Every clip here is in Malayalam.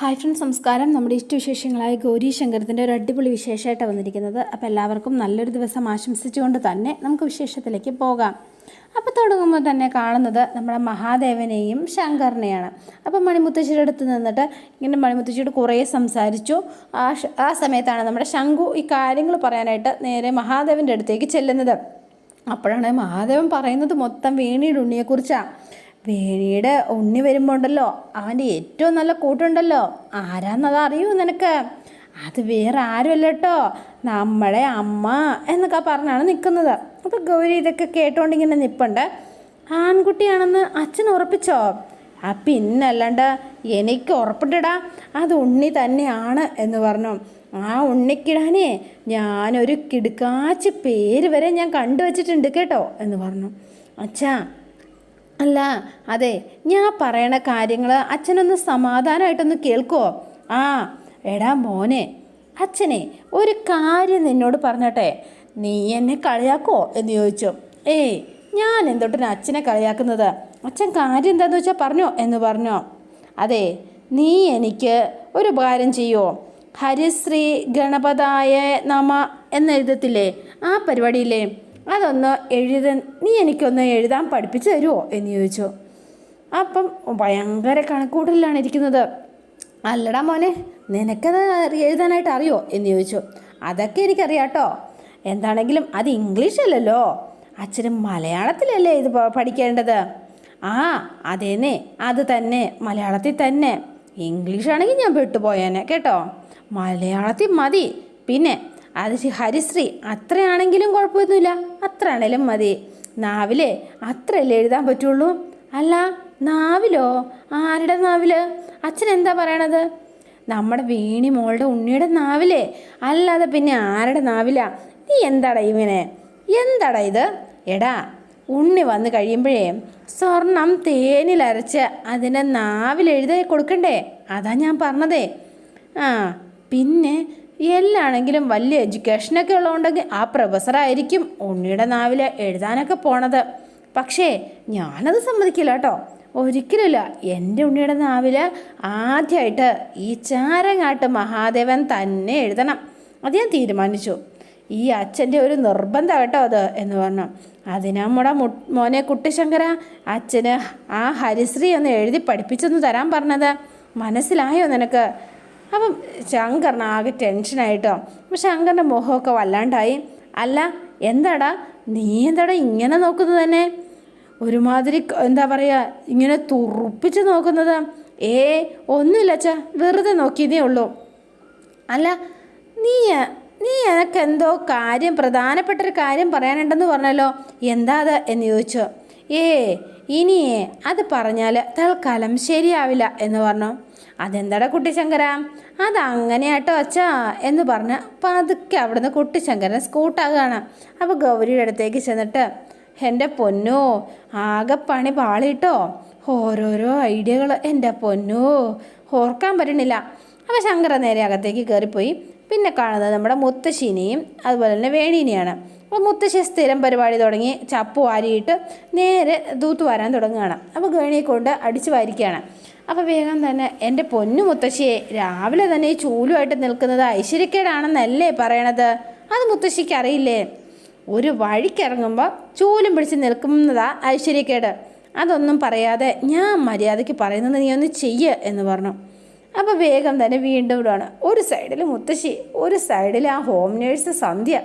ഹായ് ഫ്രണ്ട്സ് നമസ്കാരം. നമ്മുടെ ഇഷ്ടവിശേഷങ്ങളായ ഗൗരി ശങ്കരത്തിന്റെ ഒരു അടിപൊളി വിശേഷമായിട്ടാണ് വന്നിരിക്കുന്നത്. അപ്പോൾ എല്ലാവർക്കും നല്ലൊരു ദിവസം ആശംസിച്ചുകൊണ്ട് തന്നെ നമുക്ക് വിശേഷത്തിലേക്ക് പോകാം. അപ്പോൾ തുടങ്ങുമ്പോൾ തന്നെ കാണുന്നത് നമ്മുടെ മഹാദേവനെയും ശങ്കറിനെയാണ് അപ്പോൾ മണിമുത്തശ്ശിയുടെ അടുത്ത് നിന്നിട്ട് ഇങ്ങനെ മണിമുത്തശ്ശിയോട് കുറേ സംസാരിച്ചു. ആ ആ സമയത്താണ് നമ്മുടെ ശംഖു ഈ കാര്യങ്ങൾ പറയാനായിട്ട് നേരെ മഹാദേവന്റെ അടുത്തേക്ക് ചെല്ലുന്നത്. അപ്പോഴാണ് മഹാദേവൻ പറയുന്നത് മൊത്തം വേണിയുടെ ഉണ്ണിയെക്കുറിച്ചാണ് വേണിയുടെ ഉണ്ണി വരുമ്പോൾ ഉണ്ടല്ലോ അവന്റെ ഏറ്റവും നല്ല കൂട്ടുണ്ടല്ലോ. ആരാന്നത് അറിയൂ നിനക്ക്? അത് വേറെ ആരുമല്ല കേട്ടോ നമ്മളെ അമ്മ എന്നൊക്കെ പറഞ്ഞാണ് നിൽക്കുന്നത് അപ്പോൾ ഗൗരി ഇതൊക്കെ കേട്ടോണ്ട് ഇങ്ങനെ നിൽപ്പുണ്ട് ആൺകുട്ടിയാണെന്ന് അച്ഛൻ ഉറപ്പിച്ചോ? ആ പിന്നല്ലാണ്ട് എനിക്ക് ഉറപ്പിട്ടിടാ അത് ഉണ്ണി തന്നെയാണ് എന്ന് പറഞ്ഞു. ആ ഉണ്ണിക്കിടാനേ ഞാനൊരു കിടുക്കാച്ച് പേര് വരെ ഞാൻ കണ്ടുവച്ചിട്ടുണ്ട് കേട്ടോ എന്ന് പറഞ്ഞു. അച്ഛാ അല്ല അതെ ഞാൻ പറയണ കാര്യങ്ങൾ അച്ഛനൊന്ന് സമാധാനമായിട്ടൊന്ന് കേൾക്കുമോ ആ എടാ മോനെ അച്ഛനെ ഒരു കാര്യം നിന്നോട് പറഞ്ഞട്ടെ. നീ എന്നെ കളിയാക്കോ എന്ന് ചോദിച്ചു. ഏയ് ഞാൻ എന്തൊട്ടിന് അച്ഛനെ കളിയാക്കുന്നത്? അച്ഛൻ കാര്യം എന്താന്ന് വെച്ചാൽ പറഞ്ഞോ എന്ന് പറഞ്ഞോ? അതെ നീ എനിക്ക് ഒരു ഉപകാരം ചെയ്യുമോ ഹരിശ്രീ ഗണപതായ നമ എന്നെഴുതത്തില്ലേ? ആ പരിപാടിയില്ലേ? അതൊന്ന് എഴുത നീ എനിക്കൊന്ന് എഴുതാൻ പഠിപ്പിച്ചു തരുമോ എന്ന് ചോദിച്ചു. അപ്പം ഭയങ്കര കണക്കൂട്ടലിലാണ് ഇരിക്കുന്നത്. അല്ലടാ മോനെ നിനക്കത് എഴുതാനായിട്ട് അറിയോ? എന്ന് ചോദിച്ചു. അതൊക്കെ എനിക്കറിയാം കേട്ടോ എന്താണെങ്കിലും അത് ഇംഗ്ലീഷല്ലല്ലോ. അച്ഛന് മലയാളത്തിലല്ലേ ഇത് പഠിക്കേണ്ടത്? ആ അതേനെ അത് തന്നെ. മലയാളത്തിൽ തന്നെ. ഇംഗ്ലീഷാണെങ്കിൽ ഞാൻ പെട്ടുപോയേനെ കേട്ടോ? മലയാളത്തിൽ മതി. പിന്നെ അത് ഹരിശ്രീ അത്രയാണെങ്കിലും കുഴപ്പമൊന്നുമില്ല. അത്ര ആണേലും മതി. നാവിലെ അത്രയല്ലേ എഴുതാൻ പറ്റുള്ളൂ? അല്ല നാവിലോ? ആരുടെ നാവിൽ? അച്ഛൻ എന്താ പറയണത്? നമ്മുടെ വീണി മോളുടെ ഉണ്ണിയുടെ നാവിലേ. അല്ലാതെ പിന്നെ ആരുടെ നാവിലാ? നീ എന്താടാ ഇവനെ? എന്താടാ ഇത്? എടാ ഉണ്ണി വന്ന് കഴിയുമ്പോഴേ സ്വർണം തേനിലരച്ച് അതിനെ നാവിലെഴുതി കൊടുക്കണ്ടേ? അതാ ഞാൻ പറഞ്ഞതേ. ആ പിന്നെ എല്ലാണെങ്കിലും വലിയ എഡ്യൂക്കേഷനൊക്കെ ഉള്ളതുകൊണ്ടെങ്കിൽ ആ പ്രൊഫസറായിരിക്കും ഉണ്ണിയുടെ നാവിൽ എഴുതാനൊക്കെ പോണത്. പക്ഷേ ഞാനത് സമ്മതിക്കില്ല കേട്ടോ. ഒരിക്കലുമില്ല. എന്റെ ഉണ്ണിയുടെ നാവിൽ ആദ്യമായിട്ട് ഈ ചാരങ്ങാട്ട് മഹാദേവൻ തന്നെ എഴുതണം. അത് ഞാൻ തീരുമാനിച്ചു. ഈ അച്ഛന്റെ ഒരു നിർബന്ധം കേട്ടോ അത് എന്ന് പറഞ്ഞു. അതിനമ്മുടെ മു മോനെ കുട്ടിശങ്കര അച്ഛന് ആ ഹരിശ്രീ ഒന്ന് എഴുതി പഠിപ്പിച്ചൊന്ന് തരാൻ പറഞ്ഞത്. മനസ്സിലായോ നിനക്ക്? അപ്പം ശങ്കറിന് ആകെ ടെൻഷനായിട്ടോ? അപ്പം ശങ്കറിന്റെ മുഖമൊക്കെ വല്ലാണ്ടായി. അല്ല എന്താടാ? നീ എന്താടാ ഇങ്ങനെ നോക്കുന്നത് തന്നെ? ഒരുമാതിരി എന്താ പറയുക ഇങ്ങനെ തുറുപ്പിച്ച് നോക്കുന്നത്. ഏ ഒന്നുമില്ല അച്ഛാ വെറുതെ നോക്കിയതേ ഉള്ളൂ. അല്ല നീ നീ എനക്ക് എന്തോ കാര്യം പ്രധാനപ്പെട്ടൊരു കാര്യം പറയാനുണ്ടെന്ന് പറഞ്ഞല്ലോ. എന്താ അത് എന്ന് ചോദിച്ചു. ഏ ഇനിയേ അത് പറഞ്ഞാൽ തൽക്കാലം ശരിയാവില്ല എന്ന് പറഞ്ഞു. അതെന്താടാ കുട്ടിശങ്കര? അതങ്ങനെയാട്ടോ അച്ഛാ എന്ന് പറഞ്ഞ് പതുക്കെ അവിടുന്ന് കുട്ടിശങ്കരൻ സ്കൂട്ടാകുകയാണ് അപ്പോൾ ഗൗരിയുടെ അടുത്തേക്ക് ചെന്നിട്ട് എന്റെ പൊന്നോ ആകെ പണി പാളിട്ടോ? ഓരോരോ ഐഡിയകൾ എന്റെ പൊന്നോ ഓർക്കാൻ പറ്റണില്ല. അപ്പോൾ ശങ്കര നേരെ അകത്തേക്ക് കയറിപ്പോയി പിന്നെ കാണുന്നത് നമ്മുടെ മുത്തശ്ശിനെയും അതുപോലെ തന്നെ വേണീനെയാണ്. അപ്പോൾ മുത്തശ്ശി സ്ഥിരം പരിപാടി തുടങ്ങി ചപ്പ് വാരിയിട്ട് നേരെ ദൂത്ത് വരാൻ തുടങ്ങുകയാണ്. അപ്പോൾ ഗേണിയെ കൊണ്ട് അടിച്ചു വാരിക്കുകയാണ്. അപ്പോൾ വേഗം തന്നെ എന്റെ പൊന്നു മുത്തശ്ശിയെ രാവിലെ തന്നെ ഈ ചൂലുമായിട്ട് നിൽക്കുന്നത് ഐശ്വര്യക്കേടാണെന്നല്ലേ പറയണത്? അത് മുത്തശ്ശിക്ക് അറിയില്ലേ? ഒരു വഴിക്കിറങ്ങുമ്പോൾ ചൂലും പിടിച്ച് നിൽക്കുന്നതാ ഐശ്വര്യക്കേട്. അതൊന്നും പറയാതെ ഞാൻ മര്യാദയ്ക്ക് പറയുന്നത് നീ ഒന്ന് ചെയ്യ എന്ന് പറഞ്ഞു. അപ്പോൾ വേഗം തന്നെ വീണ്ടും ഇടുകയാണ് ഒരു സൈഡിൽ മുത്തശ്ശി ഒരു സൈഡിൽ ആ ഹോം നേഴ്സ് സന്ധ്യ.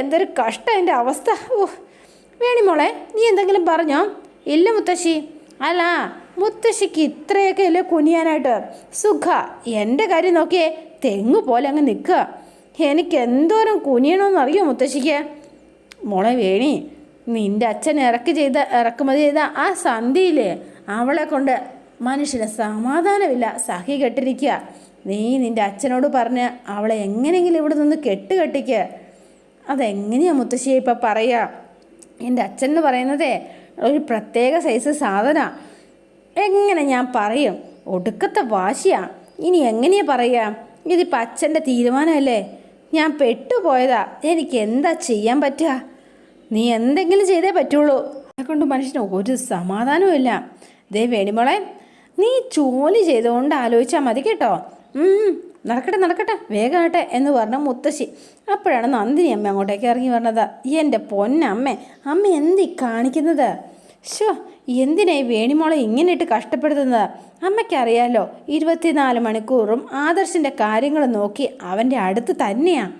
എന്തൊരു കഷ്ടം എന്റെ അവസ്ഥ. ഓ വേണി വേണിമോളെ നീ എന്തെങ്കിലും പറഞ്ഞോ? ഇല്ല മുത്തശ്ശി. അല്ല മുത്തശ്ശിക്ക് ഇത്രയൊക്കെ അല്ലേ കുനിയാനായിട്ട്? സുഖ. എന്റെ കാര്യം നോക്കിയേ തെങ്ങ് പോലെ അങ്ങ് നിൽക്കുക. എനിക്ക് എന്തോരം കുനിയണമെന്ന് അറിയോ മുത്തശ്ശിക്ക്? മോളെ വേണി നിന്റെ അച്ഛൻ ഇറക്കി ചെയ്ത ഇറക്കുമതി ചെയ്ത ആ സന്ധിയില്ലേ അവളെ കൊണ്ട് മനുഷ്യന് സമാധാനമില്ല. സഹി കെട്ടിരിക്കുക. നീ നിന്റെ അച്ഛനോട് പറഞ്ഞ് അവളെ എങ്ങനെയെങ്കിലും ഇവിടെ നിന്ന് കെട്ട് കെട്ടിക്ക്. അതെങ്ങനെയാ മുത്തശ്ശിയെ ഇപ്പം പറയുക എന്റെ അച്ഛൻ എന്ന് പറയുന്നതേ ഒരു പ്രത്യേക സൈസ് സാധന. എങ്ങനെ ഞാൻ പറയും? ഒടുക്കത്തെ വാശിയാ. ഇനി എങ്ങനെയാ പറയുക ഇതിപ്പോൾ അച്ഛന്റെ തീരുമാനമല്ലേ? ഞാൻ പെട്ടുപോയതാ. എനിക്ക് എന്താ ചെയ്യാൻ പറ്റുക? നീ എന്തെങ്കിലും ചെയ്തേ പറ്റുള്ളൂ. കൊണ്ട് മനുഷ്യന് ഒരു സമാധാനവും ഇല്ല. ദേ വേണിമോളെ നീ ജോലി ചെയ്തുകൊണ്ട് ആലോചിച്ചാൽ മതി കേട്ടോ. നടക്കട്ടെ നടക്കട്ടെ വേഗമാട്ടെ എന്ന് പറഞ്ഞ മുത്തശ്ശി അപ്പോഴാണ് നന്ദിനി അമ്മ അങ്ങോട്ടേക്ക് ഇറങ്ങി പറഞ്ഞത് എന്റെ പൊന്നമ്മേ അമ്മ എന്തി കാണിക്കുന്നത്? ഷോ എന്തിനായി വേണിമോളെ ഇങ്ങനെ ഇട്ട് കഷ്ടപ്പെടുത്തുന്നത്? അമ്മയ്ക്കറിയാലോ ഇരുപത്തിനാല് മണിക്കൂറും ആദർശിന്റെ കാര്യങ്ങൾ നോക്കി അവന്റെ അടുത്ത് തന്നെയാണ്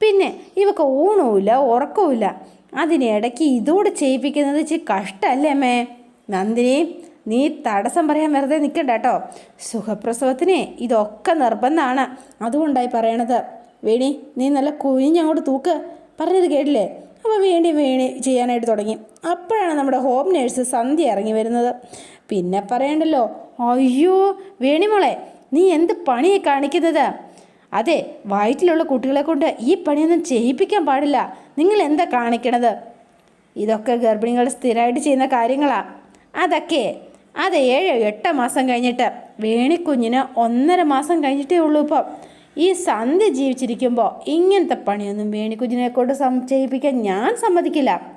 പിന്നെ ഇവക്ക് ഊണവുമില്ല ഉറക്കവുമില്ല. അതിനിടയ്ക്ക് ഇതോട് ചെയ്യിപ്പിക്കുന്നത് ഇച്ചിരി കഷ്ടമല്ലേ അമ്മേ? നന്ദിനി നീ തടസ്സം പറയാൻ വെറുതെ നിൽക്കണ്ട കേട്ടോ. സുഖപ്രസവത്തിന് ഇതൊക്കെ നിർബന്ധമാണ് അതുകൊണ്ടായി പറയണത്. വേണി നീ നല്ല കുഞ്ഞങ്ങോട്ട് തൂക്ക്. പറഞ്ഞത് കേട്ടില്ലേ? അപ്പോൾ വേണ്ടി വേണി ചെയ്യാനായിട്ട് തുടങ്ങി. അപ്പോഴാണ് നമ്മുടെ ഹോം നേഴ്സ് സന്ധ്യ ഇറങ്ങി വരുന്നത്. പിന്നെ പറയണ്ടല്ലോ അയ്യോ വേണിമോളെ നീ എന്ത് പണിയെ കാണിക്കുന്നത്? അതെ വയറ്റിലുള്ള കുട്ടികളെ കൊണ്ട് ഈ പണിയൊന്നും ചെയ്യിപ്പിക്കാൻ പാടില്ല. നിങ്ങൾ എന്താ കാണിക്കണത്? ഇതൊക്കെ ഗർഭിണികൾ സ്ഥിരമായിട്ട് ചെയ്യുന്ന കാര്യങ്ങളാണ് അതൊക്കെ അത് ഏഴോ എട്ടോ മാസം കഴിഞ്ഞിട്ട് വേണിക്കുഞ്ഞിന് ഒന്നര മാസം കഴിഞ്ഞിട്ടേ ഉള്ളൂ ഇപ്പം. ഈ സന്ധ്യ ജീവിച്ചിരിക്കുമ്പോൾ ഇങ്ങനത്തെ പണിയൊന്നും വേണിക്കുഞ്ഞിനെ കൊണ്ട് സംശയിപ്പിക്കാൻ ഞാൻ സമ്മതിക്കില്ല.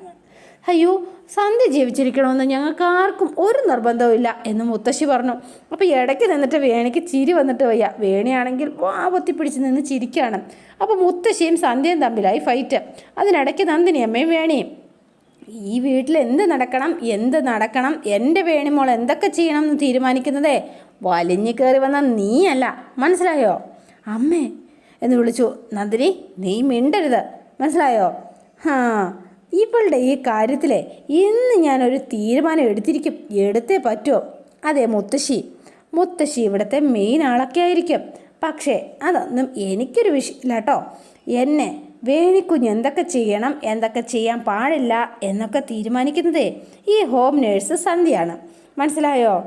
അയ്യോ സന്ധ്യ ജീവിച്ചിരിക്കണമെന്ന് ഞങ്ങൾക്ക് ആർക്കും ഒരു നിർബന്ധവുമില്ല എന്ന് മുത്തശ്ശി പറഞ്ഞു. അപ്പോൾ ഇടയ്ക്ക് നിന്നിട്ട് വേണിക്ക് ചിരി വന്നിട്ട് വയ്യ. വേണിയാണെങ്കിൽ വാ പൊത്തിപ്പിടിച്ച് നിന്ന് ചിരിക്കുകയാണ് അപ്പോൾ മുത്തശ്ശിയും സന്ധ്യയും തമ്മിലായി ഫൈറ്റ് അതിനിടയ്ക്ക് നന്ദിനി അമ്മയും വേണിയും ഈ വീട്ടിൽ എന്ത് നടക്കണം എന്ത് നടക്കണം എന്റെ വേണിമോൾ എന്തൊക്കെ ചെയ്യണം എന്ന് തീരുമാനിക്കുന്നതേ? വലിഞ്ഞു കയറി വന്ന നീയല്ല. മനസ്സിലായോ? അമ്മേ എന്ന് വിളിച്ചു. നന്ദിനി നീ മിണ്ടരുത്. മനസ്സിലായോ? ഹാ ഇവളുടെ ഈ കാര്യത്തിൽ ഇന്ന് ഞാനൊരു തീരുമാനം എടുത്തിരിക്കും. എടുത്തേ പറ്റുമോ അതെ മുത്തശ്ശി. മുത്തശ്ശി ഇവിടുത്തെ മെയിൻ ആളൊക്കെ ആയിരിക്കും. പക്ഷേ അതൊന്നും എനിക്കൊരു വിഷയമില്ല കേട്ടോ. എന്നെ വേണിക്കുഞ്ഞ് എന്തൊക്കെ ചെയ്യണം എന്തൊക്കെ ചെയ്യാൻ പാടില്ല എന്നൊക്കെ തീരുമാനിക്കുന്നതേ ഈ ഹോം നേഴ്സ് സന്ധ്യയാണ്. മനസ്സിലായോ?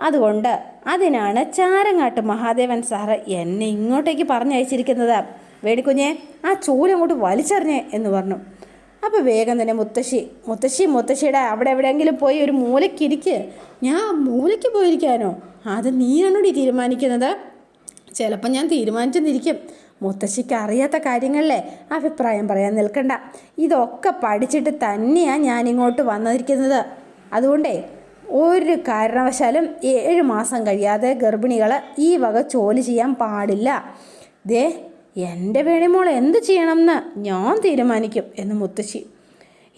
അതുകൊണ്ട് അതിനാണ് ചാരങ്ങാട്ട് മഹാദേവൻ സാറ് എന്നെ ഇങ്ങോട്ടേക്ക് പറഞ്ഞയച്ചിരിക്കുന്നത്. വേണിക്കുഞ്ഞെ ആ ചൂൽ അങ്ങോട്ട് വലിച്ചെറിഞ്ഞേ എന്ന് പറഞ്ഞു. അപ്പോൾ വേഗം തന്നെ മുത്തശ്ശി മുത്തശ്ശി മുത്തശ്ശിയുടെ അവിടെ എവിടെയെങ്കിലും പോയി ഒരു മൂലക്കിരിക്ക്. ഞാൻ മൂലയ്ക്ക് പോയിരിക്കാനോ? അത് നീയാണോടി തീരുമാനിക്കുന്നത്? ചിലപ്പോൾ ഞാൻ തീരുമാനിച്ചെന്നിരിക്കും. മുത്തശ്ശിക്ക് അറിയാത്ത കാര്യങ്ങളിലെ അഭിപ്രായം പറയാൻ നിൽക്കണ്ട. ഇതൊക്കെ പഠിച്ചിട്ട് തന്നെയാണ് ഞാനിങ്ങോട്ട് വന്നിരിക്കുന്നത്. അതുകൊണ്ടേ ഒരു കാരണവശാലും ഏഴ് മാസം കഴിയാതെ ഗർഭിണികൾ ഈ വക ജോലി ചെയ്യാൻ പാടില്ല. ദേ എന്റെ വേണിമോൾ എന്ത് ചെയ്യണമെന്ന് ഞാൻ തീരുമാനിക്കും എന്ന് മുത്തശ്ശി.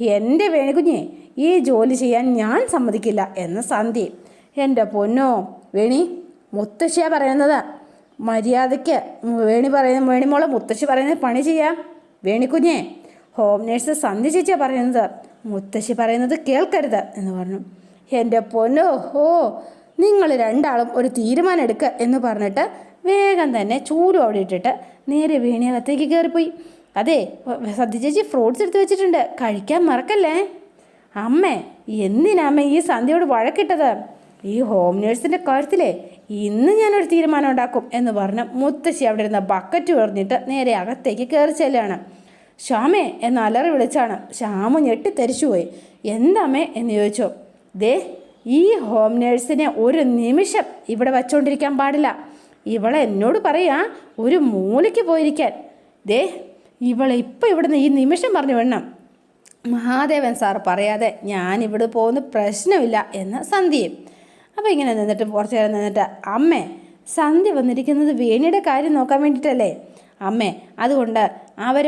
എന്റെ വേണികുഞ്ഞെ ഈ ജോലി ചെയ്യാൻ ഞാൻ സമ്മതിക്കില്ല എന്ന് സന്ധി. എന്റെ പൊന്നോ വേണി മുത്തശ്ശിയാ പറയുന്നത്. മര്യാദയ്ക്ക് വേണി പറയുന്ന വേണിമോളെ മുത്തശ്ശി പറയുന്നത് പണി ചെയ്യാം. വേണിക്കുഞ്ഞെ ഹോം നേഴ്സ് സന്ധ്യ ചേച്ചിയാണ് പറയുന്നത്. മുത്തശ്ശി പറയുന്നത് കേൾക്കരുത് എന്ന് പറഞ്ഞു. എന്റെ പൊന്നോ ഓ നിങ്ങൾ രണ്ടാളും ഒരു തീരുമാനം എടുക്കുക എന്ന് പറഞ്ഞിട്ട് വേഗം തന്നെ ചൂട് അവിടെ ഇട്ടിട്ട് നേരെ വീണകത്തേക്ക് കയറിപ്പോയി. അതെ സദ്യ ചേച്ചി ഫ്രൂട്ട്സ് എടുത്ത് വെച്ചിട്ടുണ്ട്. കഴിക്കാൻ മറക്കല്ലേ? അമ്മേ എന്തിനമ്മ ഈ സന്ധ്യയോട് വഴക്കിട്ടത്? ഈ ഹോം നേഴ്സിന്റെ കാര്യത്തിലേ ഇന്ന് ഞാനൊരു തീരുമാനം ഉണ്ടാക്കും എന്ന് പറഞ്ഞ് മുത്തശ്ശി അവിടെ ഇരുന്ന ബക്കറ്റ് പറഞ്ഞിട്ട് നേരെ അകത്തേക്ക് കയറി ചെല്ലുകയാണ് ശ്യാമേ എന്ന് അലറി വിളിച്ചാണ്. ശ്യാമു ഞെട്ടിത്തെരിച്ചുപോയി. എന്താമേ എന്ന് ചോദിച്ചു. ദേ ഈ ഹോം നേഴ്സിനെ ഒരു നിമിഷം ഇവിടെ വച്ചുകൊണ്ടിരിക്കാൻ പാടില്ല. ഇവളെ എന്നോട് പറയാ ഒരു മൂലയ്ക്ക് പോയിരിക്കാൻ. ദേ ഇവളെ ഇപ്പം ഇവിടുന്ന് ഈ നിമിഷം പറഞ്ഞു വേണം മഹാദേവൻ സാർ പറയാതെ ഞാൻ ഇവിടെ പോകുന്ന പ്രശ്നമില്ല എന്ന് സന്ധ്യയും അപ്പോൾ ഇങ്ങനെ നിന്നിട്ട് കുറച്ച് നേരം നിന്നിട്ട് അമ്മേ സന്ധ്യ വന്നിരിക്കുന്നത് വേണിയുടെ കാര്യം നോക്കാൻ വേണ്ടിയിട്ടല്ലേ അമ്മേ അതുകൊണ്ട് അവർ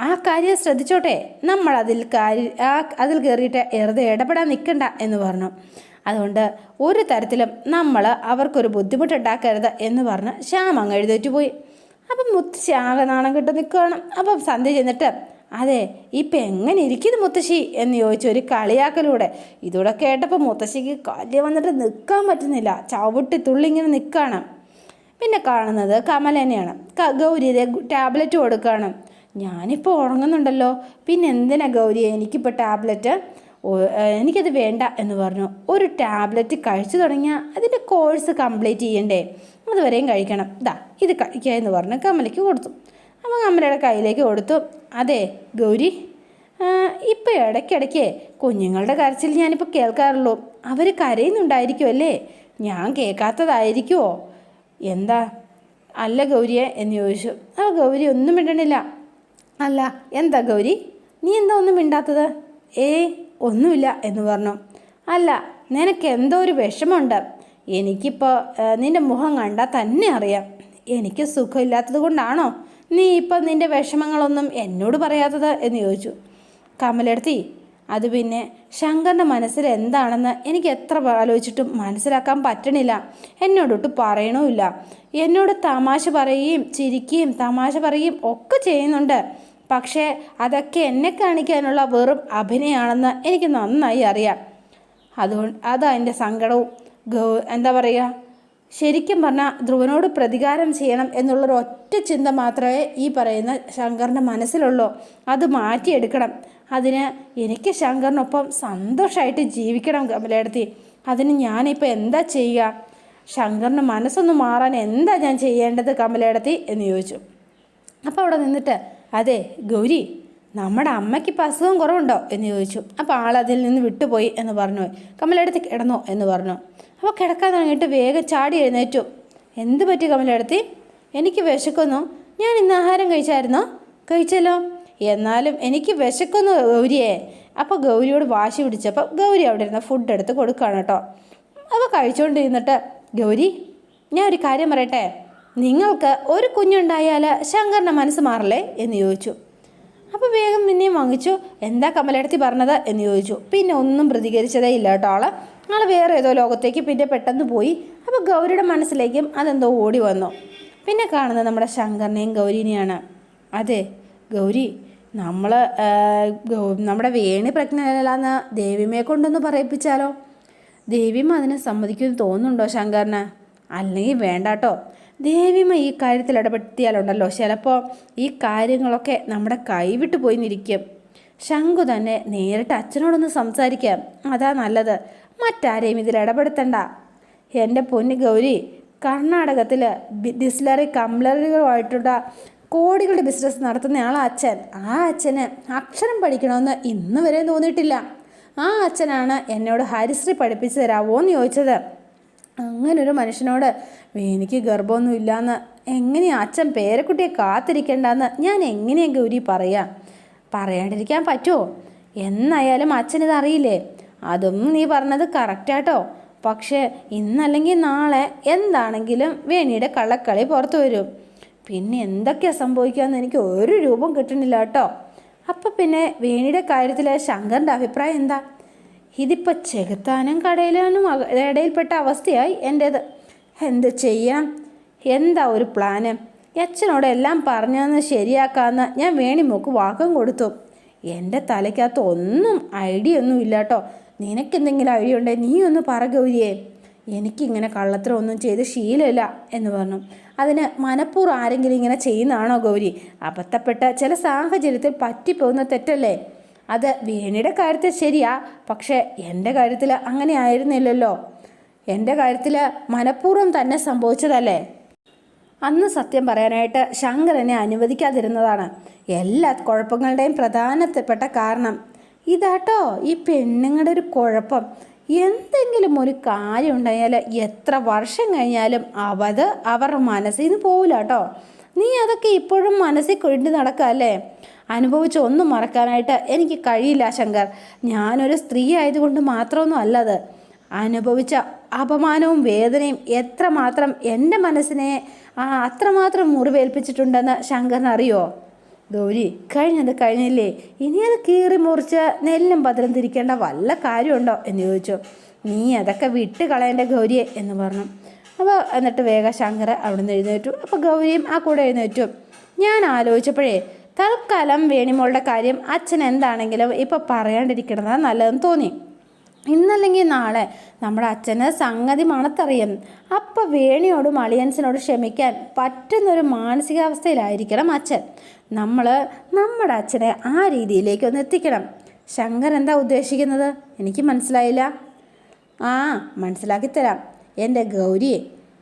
ആ കാര്യം ശ്രദ്ധിച്ചോട്ടെ. നമ്മൾ അതിൽ കാര്യ ആ അതിൽ കയറിയിട്ട് വെറുതെ ഇടപെടാൻ നിൽക്കണ്ട എന്ന് പറഞ്ഞു. അതുകൊണ്ട് ഒരു തരത്തിലും നമ്മൾ അവർക്കൊരു ബുദ്ധിമുട്ടുണ്ടാക്കരുത് എന്ന് പറഞ്ഞ് ശ്യാം അങ്ങ് എഴുതേറ്റ് പോയി. അപ്പം മുത്തശ്ശി ആകെ നാണം കിട്ട് നിൽക്കുകയാണ് അപ്പം സന്ധ്യ ചെന്നിട്ട് അതെ ഇപ്പം എങ്ങനെ ഇരിക്കുന്നു മുത്തശ്ശി? എന്ന് ചോദിച്ചു ഒരു കളിയാക്കലൂടെ. ഇതൂടെ കേട്ടപ്പോൾ മുത്തശ്ശിക്ക് കാര്യം വന്നിട്ട് നിൽക്കാൻ പറ്റുന്നില്ല. ചവിട്ടി തുള്ളി ഇങ്ങനെ നിൽക്കുകയാണ് പിന്നെ കാണുന്നത് കമൽ തന്നെയാണ്. ക- ഗൗരിയുടെ ടാബ്ലറ്റ് കൊടുക്കുകയാണ് ഞാനിപ്പോൾ ഉറങ്ങുന്നുണ്ടല്ലോ. പിന്നെ എന്തിനാ ഗൗരി എനിക്കിപ്പോൾ ടാബ്ലറ്റ്? എനിക്കത് വേണ്ട എന്ന് പറഞ്ഞു. ഒരു ടാബ്ലറ്റ് കഴിച്ചു തുടങ്ങിയാൽ അതിന്റെ കോഴ്സ് കംപ്ലീറ്റ് ചെയ്യണ്ടേ? അതുവരെയും കഴിക്കണം. ഇതാ ഇത് കഴിക്കുക എന്ന് പറഞ്ഞ് കമലയ്ക്ക് കൊടുത്തു. അപ്പോൾ കമലയുടെ കയ്യിലേക്ക് കൊടുത്തു. അതെ ഗൗരി ഇപ്പോൾ ഇടയ്ക്കിടയ്ക്ക് കുഞ്ഞുങ്ങളുടെ കരച്ചിൽ ഞാനിപ്പോൾ കേൾക്കാറുള്ളൂ. അവർ കരയുന്നുണ്ടായിരിക്കുമല്ലേ ഞാൻ കേൾക്കാത്തതായിരിക്കുമോ എന്താ? അല്ല ഗൗരിയെ എന്ന് ചോദിച്ചു. ആ ഗൗരി ഒന്നും മിണ്ടണില്ല. അല്ല എന്താ ഗൗരി? നീ എന്താ ഒന്നും മിണ്ടാത്തത്? ഏയ് ഒന്നുമില്ല എന്ന് പറഞ്ഞു. അല്ല നിനക്ക് എന്തോ ഒരു വിഷമമുണ്ട്. എനിക്കിപ്പോൾ നിന്റെ മുഖം കണ്ടാൽ തന്നെ അറിയാം. എനിക്ക് സുഖമില്ലാത്തത് കൊണ്ടാണോ നീ ഇപ്പം നിന്റെ വിഷമങ്ങളൊന്നും എന്നോട് പറയാത്തത് എന്ന് ചോദിച്ചു. കമലെടുത്തി അത് പിന്നെ ശങ്കറിന്റെ മനസ്സിൽ എന്താണെന്ന് എനിക്ക് എത്ര ആലോചിച്ചിട്ടും മനസ്സിലാക്കാൻ പറ്റണില്ല. എന്നോടൊട്ട് പറയണമില്ല എന്നോട് തമാശ പറയുകയും ചിരിക്കുകയും തമാശ പറയുകയും ഒക്കെ ചെയ്യുന്നുണ്ട്. പക്ഷേ അതൊക്കെ എന്നെ കാണിക്കാനുള്ള വെറും അഭിനയാണെന്ന് എനിക്ക് നന്നായി അറിയാം. അതുകൊണ്ട് അതാ എന്റെ സങ്കടവും. ഗൗ എന്താ പറയുക? ശരിക്കും പറഞ്ഞാൽ ധ്രുവനോട് പ്രതികാരം ചെയ്യണം എന്നുള്ളൊരു ഒറ്റ ചിന്ത മാത്രമേ ഈ പറയുന്ന ശങ്കറിന്റെ മനസ്സിലുള്ളൂ. അത് മാറ്റിയെടുക്കണം. അതിന് എനിക്ക് ശങ്കറിനൊപ്പം സന്തോഷമായിട്ട് ജീവിക്കണം കമലേടത്തി. അതിന് ഞാനിപ്പോൾ എന്താ ചെയ്യുക? ശങ്കറിന് മനസ്സൊന്ന് മാറാൻ എന്താ ഞാൻ ചെയ്യേണ്ടത് കമലേടത്തി എന്ന് ചോദിച്ചു. അപ്പോൾ അവിടെ നിന്നിട്ട് അതെ ഗൗരി നമ്മുടെ അമ്മയ്ക്ക് ഇപ്പം അസുഖം കുറവുണ്ടോ എന്ന് ചോദിച്ചു. അപ്പോൾ ആൾ അതിൽ നിന്ന് വിട്ടുപോയി എന്ന് പറഞ്ഞു. കമലെടുത്ത് കിടന്നോ എന്ന് പറഞ്ഞു. അപ്പോൾ കിടക്കാൻ തുടങ്ങിയിട്ട് വേഗം ചാടി എഴുന്നേറ്റു. എന്ത് പറ്റി കമലെടുത്തി? എനിക്ക് വിശക്കുന്നു. ഞാൻ ഇന്ന് ആഹാരം കഴിച്ചായിരുന്നോ? കഴിച്ചല്ലോ. എന്നാലും എനിക്ക് വിശക്കുന്നു ഗൗരിയെ. അപ്പോൾ ഗൗരിയോട് വാശി പിടിച്ചപ്പോൾ ഗൗരി അവിടെ ഇരുന്ന ഫുഡ് എടുത്ത് കൊടുക്കുകയാണ് കേട്ടോ. അപ്പോൾ കഴിച്ചുകൊണ്ടിരുന്നിട്ട് ഗൗരി ഞാൻ ഒരു കാര്യം പറയട്ടെ? നിങ്ങൾക്ക് ഒരു കുഞ്ഞുണ്ടായാൽ ശങ്കറിന്റെ മനസ്സ് മാറില്ലേ എന്ന് ചോദിച്ചു. അപ്പോൾ വേഗം പിന്നെയും വാങ്ങിച്ചു. എന്താ കമലെടുത്തി പറഞ്ഞത് എന്ന് ചോദിച്ചു. പിന്നെ ഒന്നും പ്രതികരിച്ചതേ ഇല്ല കേട്ടോ ആൾ ആൾ വേറെ ഏതോ ലോകത്തേക്ക് പിന്നെ പെട്ടെന്ന് പോയി. അപ്പോൾ ഗൗരിയുടെ മനസ്സിലേക്കും അതെന്തോ ഓടി വന്നു. പിന്നെ കാണുന്നത് നമ്മുടെ ശങ്കറിനെയും ഗൗരിനെയാണ്. അതെ ഗൗരി നമ്മൾ നമ്മുടെ വേണി പ്രജ്ഞയിലാന്ന് ദേവിമയെ കൊണ്ടൊന്ന് പറയിപ്പിച്ചാലോ? ദേവിമ അതിനെ സമ്മതിക്കുമെന്ന് തോന്നുന്നുണ്ടോ ശങ്കറിന്? അല്ലെങ്കിൽ വേണ്ട കേട്ടോ ദേവിമ ഈ കാര്യത്തിൽ ഇടപെടുത്തിയാലുണ്ടല്ലോ ചിലപ്പോൾ ഈ കാര്യങ്ങളൊക്കെ നമ്മുടെ കൈവിട്ട് പോയി നിൽക്കും ശംഖു തന്നെ നേരിട്ട് അച്ഛനോടൊന്ന് സംസാരിക്കാം. അതാ നല്ലത്. മറ്റാരെയും ഇതിൽ ഇടപെടുത്തണ്ട. എന്റെ പൊന്നു ഗൗരി കർണാടകത്തിൽ ഡിസ്ലറി കംപ്ലറികളുമായിട്ടുള്ള കോടികളുടെ ബിസിനസ് നടത്തുന്ന ആളാ അച്ഛൻ. ആ അച്ഛന് അക്ഷരം പഠിക്കണമെന്ന് ഇന്ന് വരെ തോന്നിയിട്ടില്ല. ആ അച്ഛനാണ് എന്നോട് ഹരിശ്രീ പഠിപ്പിച്ചു തരാവോ എന്ന് ചോദിച്ചത്. അങ്ങനൊരു മനുഷ്യനോട് എനിക്ക് ഗർഭമൊന്നും ഇല്ലയെന്ന് എങ്ങനെയാ അച്ഛൻ പേരക്കുട്ടിയെ കാത്തിരിക്കേണ്ടെന്ന് ഞാൻ എങ്ങനെയാണ് ഗൗരി പറയാം? പറയാണ്ടിരിക്കാൻ പറ്റുമോ എന്നായാലും അച്ഛൻ ഇതറിയില്ലേ അതും നീ പറഞ്ഞത് കറക്റ്റാട്ടോ. പക്ഷേ ഇന്നല്ലെങ്കിൽ നാളെ എന്താണെങ്കിലും വേണിയുടെ കള്ളക്കളി പുറത്തു വരും. പിന്നെ എന്തൊക്കെയാ സംഭവിക്കാമെന്ന് എനിക്ക് ഒരു രൂപം കിട്ടണില്ല കേട്ടോ അപ്പം പിന്നെ വേണിയുടെ കാര്യത്തിൽ ശങ്കറിന്റെ അഭിപ്രായം എന്താ? ഇതിപ്പോൾ ചെകുത്താനും കടയിലാനും ഇടയിൽപ്പെട്ട അവസ്ഥയായി എന്റേത് എന്ത് ചെയ്യാം? എന്താ ഒരു പ്ലാന്? അച്ഛനോട് എല്ലാം പറഞ്ഞതെന്ന് ശരിയാക്കാമെന്ന് ഞാൻ വേണിമോക്ക് വാക്കം കൊടുത്തു. എന്റെ തലയ്ക്കകത്ത് ഒന്നും ഐഡിയ ഒന്നും ഇല്ല കേട്ടോ നിനക്കെന്തെങ്കിലും ഐഡിയ ഉണ്ടെങ്കിൽ നീ ഒന്ന് പറ ഗൗരിയെ. എനിക്കിങ്ങനെ കള്ളത്തരം ഒന്നും ചെയ്ത് ശീലമില്ല എന്ന് പറഞ്ഞു. അതിന് മനഃപൂർവം ആരെങ്കിലും ഇങ്ങനെ ചെയ്യുന്നതാണോ ഗൗരി? അബദ്ധപ്പെട്ട ചില സാഹചര്യത്തിൽ പറ്റിപ്പോകുന്ന തെറ്റല്ലേ? അത് വേണിയുടെ കാര്യത്തിൽ ശരിയാ പക്ഷേ എന്റെ കാര്യത്തിൽ അങ്ങനെ ആയിരുന്നില്ലല്ലോ. എന്റെ കാര്യത്തിൽ മനഃപൂർവം തന്നെ സംഭവിച്ചതല്ലേ? അന്ന് സത്യം പറയാനായിട്ട് ശങ്കരനെ അനുവദിക്കാതിരുന്നതാണ്. എല്ലാ കുഴപ്പങ്ങളുടെയും പ്രധാനപ്പെട്ട കാരണം ഇതാട്ടോ ഈ പെണ്ണുങ്ങളുടെ ഒരു കുഴപ്പം. എന്തെങ്കിലും ഒരു കാര്യം ഉണ്ടായാൽ എത്ര വർഷം കഴിഞ്ഞാലും അവത് അവരുടെ മനസ്സിൽ നിന്ന് പോവില്ല കേട്ടോ നീ അതൊക്കെ ഇപ്പോഴും മനസ്സിൽ കൊണ്ടു നടക്കല്ലേ? അനുഭവിച്ച ഒന്നും മറക്കാനായിട്ട് എനിക്ക് കഴിയില്ല ശങ്കർ. ഞാനൊരു സ്ത്രീ ആയതുകൊണ്ട് മാത്രമൊന്നും അല്ലത്. അനുഭവിച്ച അപമാനവും വേദനയും എത്രമാത്രം എന്റെ മനസ്സിനെ ആ അത്രമാത്രം മുറിവേൽപ്പിച്ചിട്ടുണ്ടെന്ന് ശങ്കറിന് അറിയോ ഗൗരി കഴിഞ്ഞത് കഴിഞ്ഞില്ലേ? ഇനി അത് കീറി മുറിച്ച് നെല്ലും പതിലും തിരിക്കേണ്ട വല്ല കാര്യമുണ്ടോ എന്ന് ചോദിച്ചു. നീ അതൊക്കെ വിട്ട് കളയേണ്ട ഗൗരിയെ എന്ന് പറഞ്ഞു. അപ്പോൾ എന്നിട്ട് വേഗം ശങ്കർ അവിടെ നിന്ന് എഴുന്നേറ്റു. അപ്പോൾ ഗൗരിയും ആ കൂടെ എഴുന്നേറ്റു. ഞാൻ ആലോചിച്ചപ്പോഴേ തൽക്കാലം വേണിമോളുടെ കാര്യം അച്ഛൻ എന്താണെങ്കിലും ഇപ്പോൾ പറയാണ്ടിരിക്കണതാ നല്ലതെന്ന് തോന്നി. ഇന്നല്ലെങ്കിൽ നാളെ നമ്മുടെ അച്ഛന് സംഗതി മണത്തറിയും. അപ്പം വേണിയോടും അളിയൻസിനോട് ക്ഷമിക്കാൻ പറ്റുന്നൊരു മാനസികാവസ്ഥയിലായിരിക്കണം അച്ഛൻ. നമ്മൾ നമ്മുടെ അച്ഛനെ ആ രീതിയിലേക്ക് ഒന്ന് എത്തിക്കണം. ശങ്കർ എന്താ ഉദ്ദേശിക്കുന്നത്? എനിക്ക് മനസ്സിലായില്ല. ആ മനസ്സിലാക്കി തരാം. എന്റെ ഗൗരിയെ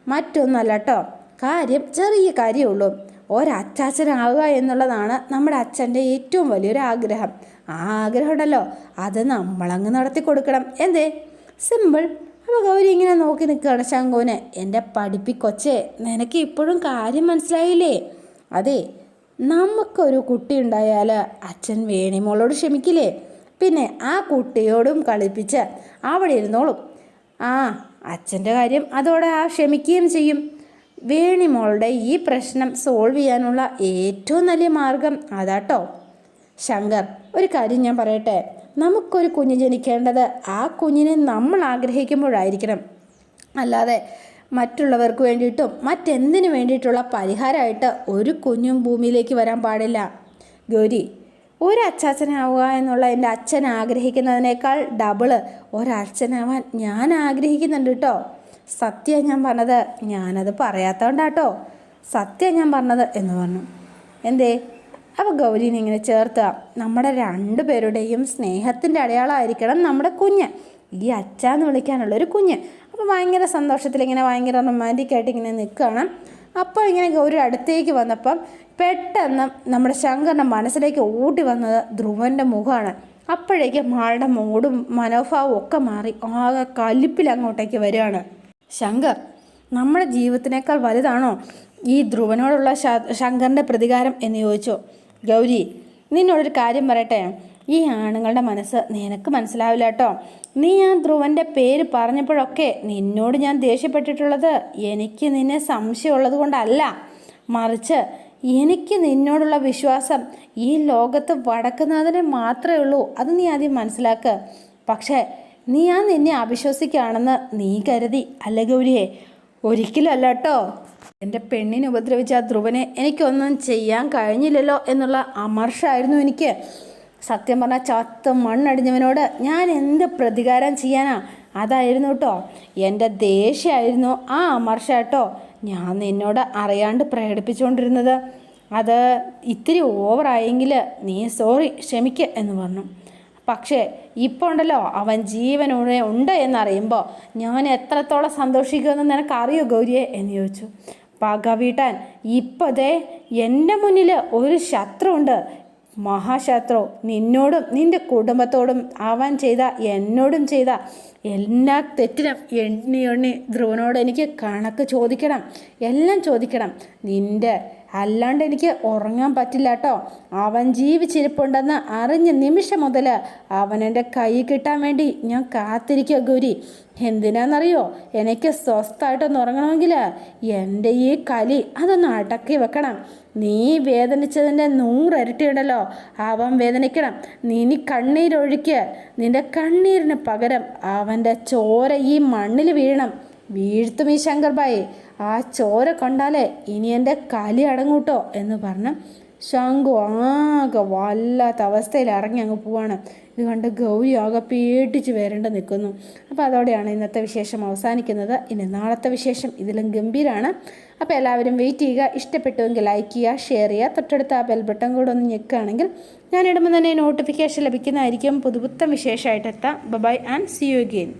മറ്റൊന്നല്ല കേട്ടോ കാര്യം ചെറിയ കാര്യമുള്ളൂ ഒരച്ചാച്ചനാവുക എന്നുള്ളതാണ് നമ്മുടെ അച്ഛന്റെ ഏറ്റവും വലിയൊരു ആഗ്രഹം. ആ ആഗ്രഹം ഉണ്ടല്ലോ അത് നമ്മളങ്ങ് നടത്തി കൊടുക്കണം. എന്തേ? സിമ്പിൾ. അപ്പോൾ ഗൗരി ഇങ്ങനെ നോക്കി നിൽക്കുകയാണ് ശങ്കുവിനെ എന്റെ പഠിപ്പിക്കൊച്ചേ നിനക്ക് ഇപ്പോഴും കാര്യം മനസ്സിലായില്ലേ? അതെ. നമുക്കൊരു കുട്ടി ഉണ്ടായാൽ അച്ഛൻ വേണിമോളോട് ക്ഷമിക്കില്ലേ? പിന്നെ ആ കുട്ടിയോടും കളിപ്പിച്ച് അവിടെ ഇരുന്നോളും. ആ അച്ഛന്റെ കാര്യം അതോടെ ആ ക്ഷമിക്കുകയും ചെയ്യും. വേണിമോളുടെ ഈ പ്രശ്നം സോൾവ് ചെയ്യാനുള്ള ഏറ്റവും നല്ല മാർഗം അതാട്ടോ. ശങ്കർ ഒരു കാര്യം ഞാൻ പറയട്ടെ? നമുക്കൊരു കുഞ്ഞ് ജനിക്കേണ്ടത് ആ കുഞ്ഞിനെ നമ്മൾ ആഗ്രഹിക്കുമ്പോഴായിരിക്കണം. അല്ലാതെ മറ്റുള്ളവർക്ക് വേണ്ടിയിട്ടും മറ്റെന്തിനു വേണ്ടിയിട്ടുള്ള പരിഹാരമായിട്ട് ഒരു കുഞ്ഞും ഭൂമിയിലേക്ക് വരാൻ പാടില്ല. ഗൗരി ഒരു അച്ചാച്ചനാവുക എന്നുള്ള എന്റെ അച്ഛൻ ആഗ്രഹിക്കുന്നതിനേക്കാൾ ഡബിൾ ഒരച്ഛനാവാൻ ഞാൻ ആഗ്രഹിക്കുന്നുണ്ട് കേട്ടോ സത്യം ഞാൻ പറഞ്ഞത് ഞാനത് പറയാത്തതുകൊണ്ടാട്ടോ സത്യ ഞാൻ പറഞ്ഞത് എന്ന് പറഞ്ഞു. എന്തേ? അപ്പോൾ ഗൗരീനെ ഇങ്ങനെ ചേർത്തുക നമ്മുടെ രണ്ടു പേരുടെയും സ്നേഹത്തിന്റെ അടയാളമായിരിക്കണം നമ്മുടെ കുഞ്ഞ്. ഈ അച്ഛന്ന് വിളിക്കാനുള്ളൊരു കുഞ്ഞ്. അപ്പോൾ ഭയങ്കര സന്തോഷത്തിൽ ഇങ്ങനെ ഭയങ്കര റൊമാന്റിക് ആയിട്ട് ഇങ്ങനെ നിൽക്കുകയാണ് അപ്പോൾ ഇങ്ങനെ ഗൗരി അടുത്തേക്ക് വന്നപ്പം പെട്ടെന്ന് നമ്മുടെ ശങ്കറിന്റെ മനസ്സിലേക്ക് ഓടി വന്നത് ധ്രുവന്റെ മുഖമാണ് അപ്പോഴേക്കും ആളുടെ മൂടും മനോഭാവവും ഒക്കെ മാറി. ആകെ കലിപ്പിൽ അങ്ങോട്ടേക്ക് വരികയാണ്. ശങ്കർ നമ്മുടെ ജീവിതത്തിനേക്കാൾ വലുതാണോ ഈ ധ്രുവനോടുള്ള ശങ്കറിന്റെ പ്രതികാരം? എന്ന് ചോദിച്ചു. ഗൗരി നിന്നോടൊരു കാര്യം പറയട്ടെ. ഈ ആണുങ്ങളുടെ മനസ്സ് നിനക്ക് മനസ്സിലാവില്ല കേട്ടോ നീ ആ ധ്രുവന്റെ പേര് പറഞ്ഞപ്പോഴൊക്കെ നിന്നോട് ഞാൻ ദേഷ്യപ്പെട്ടിട്ടുള്ളത് എനിക്ക് നിന്നെ സംശയമുള്ളത് കൊണ്ടല്ല. മറിച്ച് എനിക്ക് നിന്നോടുള്ള വിശ്വാസം ഈ ലോകത്ത് വടക്കുന്നതിനെ മാത്രമേ ഉള്ളൂ. അത് നീ ആദ്യം മനസ്സിലാക്കുക പക്ഷേ നീ ആ നിന്നെ അവിശ്വസിക്കുകയാണെന്ന് നീ കരുതി. അല്ല ഗൗരിയെ ഒരിക്കലും അല്ല കേട്ടോ എന്റെ പെണ്ണിനെ ഉപദ്രവിച്ച ധ്രുവനെ എനിക്കൊന്നും ചെയ്യാൻ കഴിഞ്ഞില്ലല്ലോ എന്നുള്ള അമർഷമായിരുന്നു എനിക്ക്. സത്യം പറഞ്ഞാൽ ചത്ത മണ്ണടിഞ്ഞവനോട് ഞാൻ എന്ത് പ്രതികാരം ചെയ്യാനാ? അതായിരുന്നു കേട്ടോ എന്റെ ദേഷ്യമായിരുന്നു ആ അമർഷ കേട്ടോ ഞാൻ നിന്നോട് അറിയാണ്ട് പ്രകടിപ്പിച്ചുകൊണ്ടിരുന്നത്. അത് ഇത്തിരി ഓവറായെങ്കിൽ നീ സോറി ക്ഷമിക്ക എന്ന് പറഞ്ഞു. പക്ഷേ ഇപ്പോൾ ഉണ്ടല്ലോ അവൻ ജീവനോടെ ഉണ്ട് എന്നറിയുമ്പോൾ ഞാൻ എത്രത്തോളം സന്തോഷിക്കുമെന്ന് നിനക്ക് അറിയോ ഗൗരിയെ? എന്ന് ചോദിച്ചു. പക വീട്ടാൻ ഇപ്പതേ എന്റെ മുന്നിൽ ഒരു ശത്രുണ്ട് മഹാശത്രു നിന്നോടും നിന്റെ കുടുംബത്തോടും അവൻ ചെയ്ത എന്നോടും ചെയ്ത എല്ലാ തെറ്റിനും എണ്ണി എണ്ണി ധ്രുവനോട് എനിക്ക് കണക്ക് ചോദിക്കണം എല്ലാം ചോദിക്കണം. നിന്റെ അല്ലാണ്ട് എനിക്ക് ഉറങ്ങാൻ പറ്റില്ല കേട്ടോ അവൻ ജീവിച്ചിരിപ്പുണ്ടെന്ന് അറിഞ്ഞ നിമിഷം മുതൽ അവൻ എന്റെ കൈ കിട്ടാൻ വേണ്ടി ഞാൻ കാത്തിരിക്കുക ഗൗരി. എന്തിനാണെന്നറിയോ എനിക്ക് സ്വസ്ഥമായിട്ടൊന്ന് ഉറങ്ങണമെങ്കിൽ എന്റെ ഈ കലി അതൊന്ന് അടക്കി വെക്കണം. നീ വേദനിച്ചതിന്റെ നൂറരട്ടിയുണ്ടല്ലോ അവൻ വേദനിക്കണം. നീ ഇനി കണ്ണീരൊഴുക്ക്. നിന്റെ കണ്ണീരിന് പകരം അവന്റെ ചോര ഈ മണ്ണിൽ വീഴണം. വീഴ്ത്തും ഈ ശങ്കർബായി ആ ചോര കണ്ടാലേ ഇനി എന്റെ കലി അടങ്ങൂട്ടോ എന്ന് പറഞ്ഞ് ശംഖു ആകെ വല്ലാത്ത അവസ്ഥയിൽ ഇറങ്ങി അങ്ങ് പോവാണ്. ഇത് കണ്ട് ഗൗരി ആകെ പേടിച്ച് വരേണ്ട നിൽക്കുന്നു. അപ്പോൾ അതോടെയാണ് ഇന്നത്തെ വിശേഷം അവസാനിക്കുന്നത്. ഇനി നാളത്തെ വിശേഷം ഇതിലും ഗംഭീരമാണ് അപ്പോൾ എല്ലാവരും വെയിറ്റ് ചെയ്യുക. ഇഷ്ടപ്പെട്ടുവെങ്കിൽ ലൈക്ക് ചെയ്യുക ഷെയർ ചെയ്യുക. തൊട്ടടുത്ത ആ ബെൽ ബട്ടൺ കൂടെ ഒന്ന് ഞെക്കുകയാണെങ്കിൽ ഞാൻ ഇടുമ്പോൾ തന്നെ നോട്ടിഫിക്കേഷൻ ലഭിക്കുന്നതായിരിക്കും. പുതുപുത്തം വിശേഷമായിട്ട് എത്താം. Bye and see you again